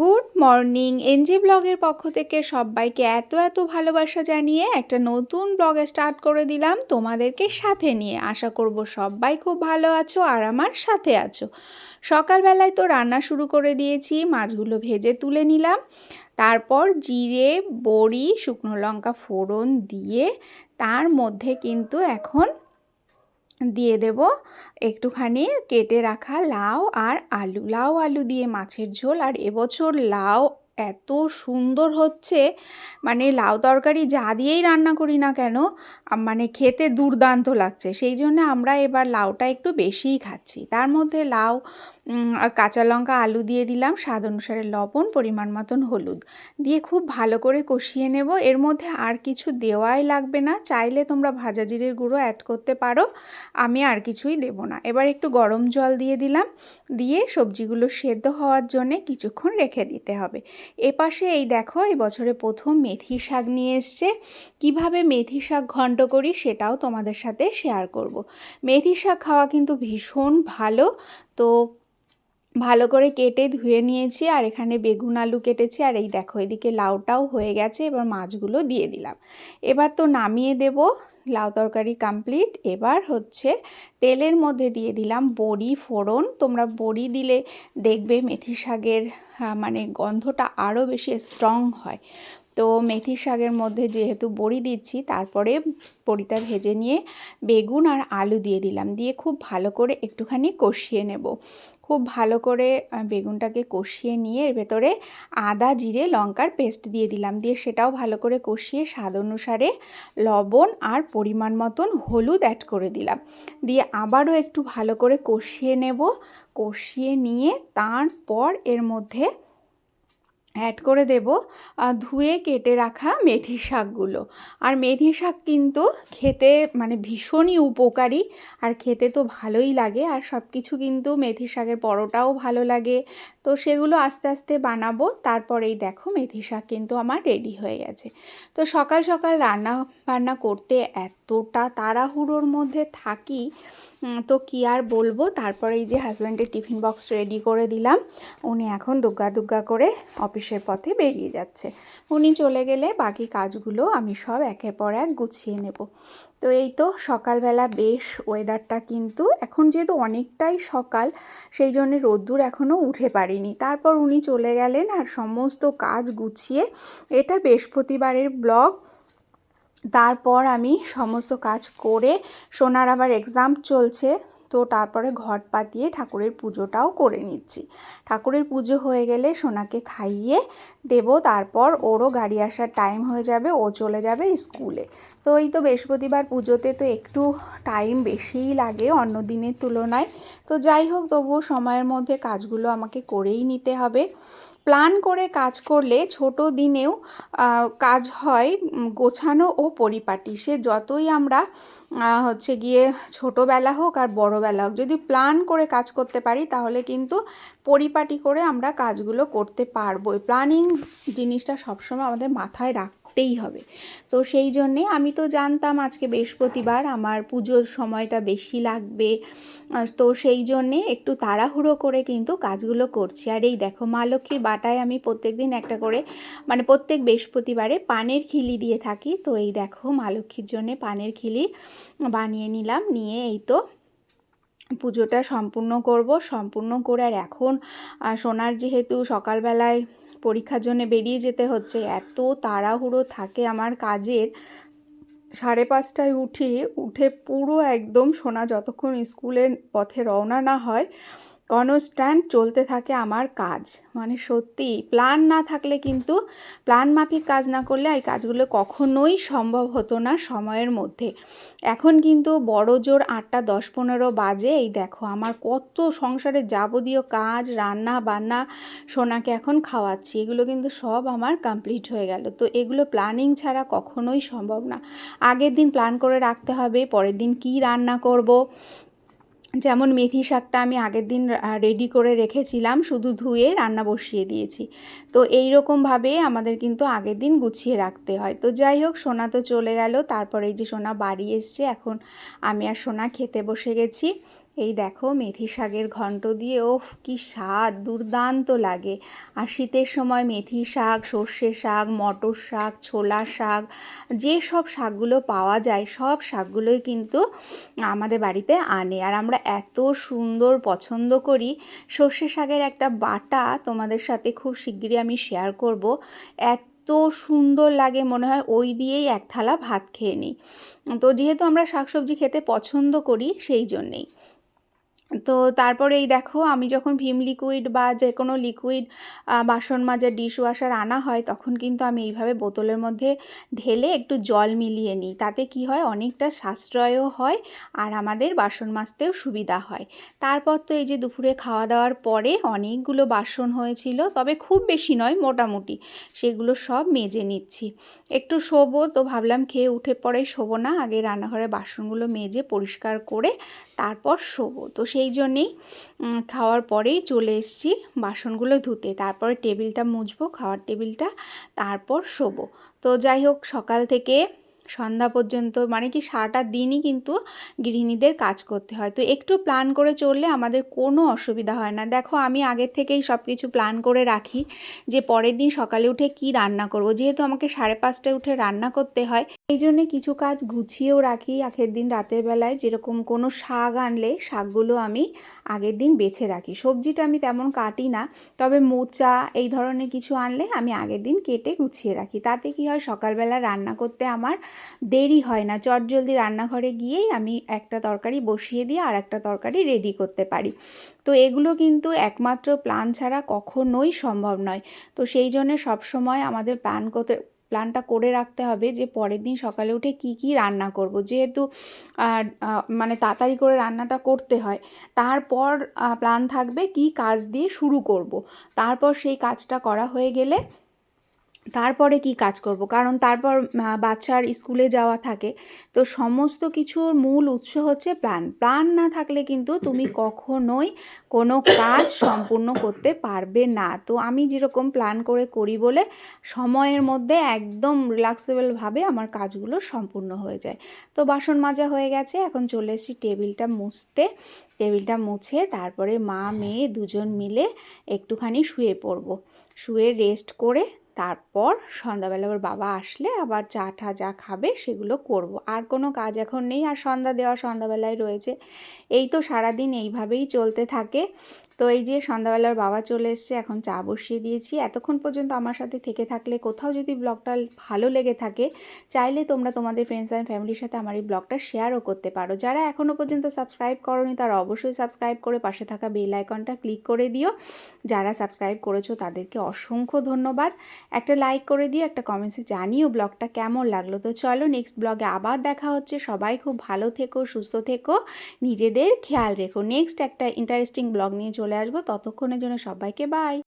Good morning NG ব্লগের পক্ষ থেকে সবাইকে এত এত ভালোবাসা জানিয়ে একটা নতুন ব্লগ স্টার্ট করে দিলাম তোমাদেরকে সাথে নিয়ে। আশা করব সবাই খুব ভালো আছো আর আমার সাথে আছো। সকালবেলায় তো রান্না শুরু করে দিয়েছি, মাছগুলো ভেজে তুলে নিলাম। তারপর জিরে, বড়ি, শুকনো লঙ্কা ফোড়ন দিয়ে তার মধ্যে কিন্তু এখন দিয়ে দেব। একটুখানি কেটে রাখা লাউ আর আলু। লাউ আলু দিয়ে মাছের ঝোল। আর এবছর লাউ এত সুন্দর হচ্ছে। মানে লাউ তরকারি যা দিয়েই রান্না করি না কেন মানে খেতে দুর্দান্ত লাগছে। সেই জন্য আমরা এবার লাউটা একটু বেশিই খাচ্ছি। তার মধ্যে লাউ কাঁচা লঙ্কা আলু দিয়ে দিলাম। স্বাদ অনুসারে লবণ, পরিমাণ মতন হলুদ। দিয়ে খুব ভালো করে কষিয়ে নেব। এর মধ্যে আর কিছু দেওয়াই লাগবে না। চাইলে তোমরা ভাজা জিরের গুঁড়ো অ্যাড করতে পারো। আমি আর কিছুই দেব না। এবার একটু গরম জল দিয়ে দিলাম। দিয়ে সবজিগুলো সেদ্ধ হওয়ার জন্যে কিছুক্ষণ রেখে দিতে হবে। এপাশে এই দেখো, এই বছরে প্রথম মেথি শাক নিয়ে এসছে। কীভাবে মেথি শাক ঘন্ট করি সেটাও তোমাদের সাথে শেয়ার করব। মেথি শাক খাওয়া কিন্তু ভীষণ ভালো। তো ভালো করে কেটে ধুয়ে নিয়েছি আর এখানে বেগুন আলু কেটেছি। আর এই দেখো, এদিকে লাউটাও হয়ে গেছে, এবার মাছগুলো দিয়ে দিলাম। এবার তো নামিয়ে দেব, লাউ তরকারি কমপ্লিট এবার হচ্ছে তেলের মধ্যে দিয়ে দিলাম বড়ি, ফোড়ন। তোমরা বড়ি দিলে দেখবে মেথি শাকের মানে গন্ধটা আরও বেশি স্ট্রং হয়। তো মেথির শাকের মধ্যে যেহেতু বড়ি দিচ্ছি, তারপরে বড়িটা ভেজে নিয়ে বেগুন আর আলু দিয়ে দিলাম। দিয়ে খুব ভালো করে একটুখানি কষিয়ে নেব। খুব ভালো করে বেগুনটাকে কষিয়ে নিয়ে এর ভেতরে আদা, জিরে, লঙ্কার পেস্ট দিয়ে দিলাম। দিয়ে সেটাও ভালো করে কষিয়ে স্বাদ অনুসারে লবণ আর পরিমাণ মতন হলুদ অ্যাড করে দিলাম। দিয়ে আবারও একটু ভালো করে কষিয়ে নেব। কষিয়ে নিয়ে তারপর এর মধ্যে অ্যাড করে দেব ধুয়ে কেটে রাখা মেথি শাকগুলো। আর মেথি শাক কিন্তু খেতে মানে ভীষণই উপকারী, আর খেতে তো ভালোই লাগে। আর সব কিছু কিন্তু মেথি শাকের পরোটাও ভালো লাগে। তো সেগুলো আস্তে আস্তে বানাবো, তারপরেই দেখো মেথি শাক কিন্তু আমার রেডি হয়ে গেছে। তো সকাল সকাল রান্না বান্না করতে এতটা তাড়াহুড়োর মধ্যে থাকি তো কি আর বলব? তারপরে এই যে হাজব্যান্ডের টিফিন বক্স রেডি করে দিলাম। উনি এখন দুগ্গা দুগ্গা করে অফিসের পথে বেরিয়ে যাচ্ছে। উনি চলে গেলে বাকি কাজগুলো আমি সব একের পর এক গুছিয়ে নেব। তো এই তো সকালবেলা বেশ ওয়েদারটা কিন্তু এখন যেহেতু অনেকটাই সকাল, সেই জন্য রোদ্দুর এখনও উঠে পারিনি তারপর উনি চলে গেলেন আর সমস্ত কাজ গুছিয়ে এটা বৃহস্পতিবারের ব্লগ তারপর আমি সমস্ত কাজ করে সোনার আবার এক্সাম চলছে। তো তারপরে ঘট পাতিয়ে ঠাকুরের পুজোটাও করে নিচ্ছি। ঠাকুরের পুজো হয়ে গেলে সোনাকে খাইয়ে দেব, তারপর ওরও গাড়ি আসার টাইম হয়ে যাবে, ও চলে যাবে স্কুলে তো এই তো বৃহস্পতিবার পুজোতে তো একটু টাইম বেশিই লাগে অন্য দিনের তুলনায়। তো যাই হোক, তবুও সময়ের মধ্যে কাজগুলো আমাকে করেই নিতে হবে। প্ল্যান করে কাজ করলে ছোট দিনেও কাজ হয় গোছানো ও পরিপাটি। সে যতই আমরা হচ্ছে গিয়ে ছোটোবেলা হোক আর বড়োবেলা হোক, যদি প্ল্যান করে কাজ করতে পারি তাহলে কিন্তু পরিপাটি করে আমরা কাজগুলো করতে পারব। প্ল্যানিং জিনিসটা সবসময় আমাদের মাথায় রাখ করতেই হবে। তো সেই জন্যে আমি তো জানতাম আজকে বৃহস্পতিবার আমার পুজোর সময়টা বেশি লাগবে। তো সেই জন্যে একটু তাড়াহুড়ো করে কিন্তু কাজগুলো করছি। আর এই দেখো মা লক্ষ্মীর বাটায় আমি প্রত্যেক দিন একটা করে মানে প্রত্যেক বৃহস্পতিবারে পানের খিলি দিয়ে থাকি। তো এই দেখো মা লক্ষ্মীর জন্যে পানের খিলি বানিয়ে নিলাম। নিয়ে এই তো পুজোটা সম্পূর্ণ করব। সম্পূর্ণ করে আর এখন সোনার যেহেতু সকালবেলায় পরীক্ষার জন্য বেরিয়ে যেতে হচ্ছে, এত তাড়াহুড়ো থাকে আমার কাজের। সাড়ে পাঁচটায় উঠি, উঠে পুরো একদম সোনা যতক্ষণ স্কুলের পথে রওনা না হয় কনস্ট্যান্ট চলতে থাকে আমার কাজ। মানে সত্যি প্ল্যান না থাকলে কিন্তু প্ল্যান মাফিক কাজ না করলে এই কাজগুলো কখনোই সম্ভব হতো না সময়ের মধ্যে। এখন কিন্তু বড় জোর আটটা দশ পনেরো বাজে, এই দেখো আমার কত সংসারের যাবতীয় কাজ, রান্না বান্না সোনাকে এখন খাওয়াচ্ছি, এগুলো কিন্তু সব আমার কমপ্লিট হয়ে গেল। তো এগুলো প্ল্যানিং ছাড়া কখনোই সম্ভব না। আগের দিন প্ল্যান করে রাখতে হবে, পরের দিন কি রান্না করব যেমন মেথি শাকটা আমি আগের দিন রেডি করে রেখেছিলাম, শুধু ধুয়ে রান্না বসিয়ে দিয়েছি। তো এই রকমভাবে আমাদের কিন্তু আগের দিন গুছিয়ে রাখতে হয়। তো যাই হোক, সোনা তো চলে গেল, তারপরে এই যে সোনা বাড়ি এসছে, এখন আমি আর সোনা খেতে বসে গেছি। এই দেখো মেথি শাকের ঘন্ট দিয়ে ওফ কি স্বাদ, দুর্দান্ত লাগে। আর শীতের সময় মেথি শাক, সর্ষে শাক, মটর শাক, ছোলা শাক, যে সব শাকগুলো পাওয়া যায়, সব শাকগুলোই কিন্তু আমাদের বাড়িতে আনে। আর আমরা এত সুন্দর পছন্দ করি। সর্ষে শাকের একটা বাটা তোমাদের সাথে খুব শিগগিরই আমি শেয়ার করব। এত সুন্দর লাগে, মনে হয় ওই দিয়েই এক থালা ভাত খেয়ে নিই। তো যেহেতু আমরা শাকসবজি খেতে পছন্দ করি, সেই জন্যেই। তো তারপরে এই দেখো, আমি যখন ভীম লিকুইড বা যে কোনো লিকুইড বাসন মাজার ডিশ ওয়াশার আনা হয়, তখন কিন্তু আমি এইভাবে বোতলের মধ্যে ঢেলে একটু জল মিলিয়ে নিই। তাতে কি হয়, অনেকটা সাশ্রয়ও হয় আর আমাদের বাসন মাজতেও সুবিধা হয়। তারপর তো এই যে দুপুরে খাওয়া দাওয়ার পরে অনেকগুলো বাসন হয়েছিল, তবে খুব বেশি নয়, মোটামুটি। সেগুলো সব মেজে নিচ্ছি। একটু শোবো তো ভাবলাম খেয়ে উঠে পরে শোবো না, আগে রান্নাঘরে বাসনগুলো মেজে পরিষ্কার করে তারপর শোবো। তো সেই জন্যেই খাওয়ার পরেই চলে এসেছি বাসনগুলো ধুতে। তারপরে টেবিলটা মুছবো, খাওয়ার টেবিলটা, তারপর শোবো। তো যাই হোক, সকাল থেকে সন্ধ্যা পর্যন্ত মানে কি সারাটা দিনই কিন্তু গৃহিণীদের কাজ করতে হয়। তো একটু প্ল্যান করে চললে আমাদের কোনো অসুবিধা হয় না। দেখো, আমি আগের থেকেই সব কিছু প্ল্যান করে রাখি যে পরের দিন সকালে উঠে কি রান্না করব। যেহেতু আমাকে সাড়ে পাঁচটায় উঠে রান্না করতে হয় এই জন্যে কিছু কাজ গুছিয়েও রাখি আগের দিন রাতের বেলায়। যেরকম কোনো শাক আনলে শাকগুলো আমি আগের দিন বেছে রাখি। সবজিটা আমি তেমন কাটি না, তবে মোচা এই ধরনের কিছু আনলে আমি আগের দিন কেটে গুছিয়ে রাখি। তাতে কি হয়, সকালবেলা রান্না করতে আমার দেরি হয় না। চটজলদি রান্নাঘরে গিয়েই আমি একটা তরকারি বসিয়ে দিয়ে আর একটা তরকারি রেডি করতে পারি। তো এগুলো কিন্তু একমাত্র প্ল্যান ছাড়া কখনোই সম্ভব নয়। তো সেই জন্যে সবসময় আমাদের প্ল্যান করতে প্ল্যানটা করে রাখতে হবে যে পরের দিন সকালে উঠে কি কি রান্না করব। যেহেতু মানে তাড়াতাড়ি করে রান্নাটা করতে হয়, তারপর প্ল্যান থাকবে কি কাজ দিয়ে শুরু করব। তারপর সেই কাজটা করা হয়ে গেলে তারপরে কি কাজ করব? কারণ তারপর বাচ্চার স্কুলে যাওয়া থাকে। তো সমস্ত কিছুর মূল উৎস হচ্ছে প্ল্যান প্ল্যান না থাকলে কিন্তু তুমি কখনোই কোনো কাজ সম্পূর্ণ করতে পারবে না। তো আমি যেরকম প্ল্যান করে করি বলে সময়ের মধ্যে একদম রিল্যাক্সেবলভাবে আমার কাজগুলো সম্পূর্ণ হয়ে যায়। তো বাসন মাজা হয়ে গেছে এখন চলে এসেছি টেবিলটা মুছতে। টেবিলটা মুছে তারপরে মা, মেয়ে দুজন মিলে একটুখানি শুয়ে পড়ব। শুয়ে রেস্ট করে তারপর সন্ধ্যাবেলা ওর বাবা আসলে আবার চা টা যা খাবে সেগুলো করব। আর কোনো কাজ এখন নেই, আর সন্ধ্যা দেওয়া সন্ধ্যাবেলায় রয়েছে। এই তো সারাদিন এইভাবেই চলতে থাকে। তো এই যে সন্ধ্যাবেলার বাবা চলে এসছে, এখন চা বসিয়ে দিয়েছি। এতক্ষণ পর্যন্ত আমার সাথে থেকে থাকলে কোথাও যদি ব্লগটা ভালো লেগে থাকে, চাইলে তোমরা তোমাদের ফ্রেন্ডস অ্যান্ড ফ্যামিলির সাথে আমার এই ব্লগটা শেয়ারও করতে পারো। যারা এখনও পর্যন্ত সাবস্ক্রাইব করনি, তারা অবশ্যই সাবস্ক্রাইব করে পাশে থাকা বেল আইকনটা ক্লিক করে দিও। যারা সাবস্ক্রাইব করেছ, তাদেরকে অসংখ্য ধন্যবাদ। একটা লাইক করে দিও, একটা কমেন্টসে জানিও ব্লগটা কেমন লাগল। তো চলো নেক্সট ব্লগে আবার দেখা হচ্ছে। সবাই খুব ভালো থেকো, সুস্থ থেকো, নিজেদের খেয়াল রেখো। নেক্সট একটা ইন্টারেস্টিং ব্লগ নিয়ে চলে আসব ততক্ষণের জন্য সবাইকে বাই